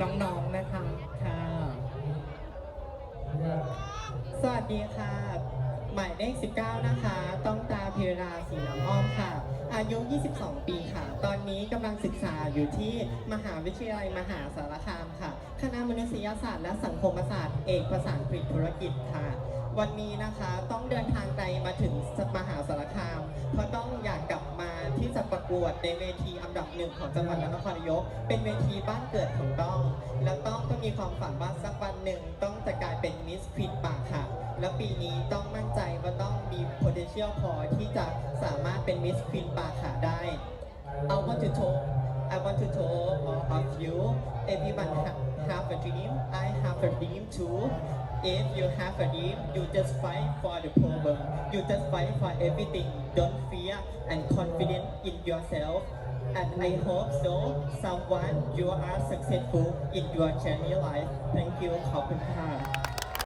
น้องๆนะคะค่ะ สวัสดีค่ะ หมายเลข 19 นะคะ ต้องตาพิราสีน้ำอ้อมค่ะ อายุ 22 ปีค่ะ ตอนนี้กำลังศึกษาอยู่ที่มหาวิทยาลัยมหาสารคามค่ะ คณะมนุษยศาสตร์และสังคมศาสตร์ เอกภาษาอังกฤษธุรกิจค่ะ วันนี้นะคะต้องเดินทางไกลมาถึงมหาสาร จะประกวดในเวทีอันดับหนึ่งของจังหวัดนครนายก เป็นเวทีบ้านเกิดของต้อง แล้วต้องก็มีความฝันว่าสักวันหนึ่งต้องจะกลายเป็นมิสควินป่าค่ะ แล้วปีนี้ต้องมั่นใจว่าต้องมี potential พอที่จะสามารถเป็นมิสควินป่าค่ะได้ I want to talk I want to talk of you everyone ha- have a dream I have a dream too if you have a dream you just fight for the problem you just fight for everything don't fear and confident in yourself and I hope so someone you are successful in your journey life thank you ขอบคุณค่ะ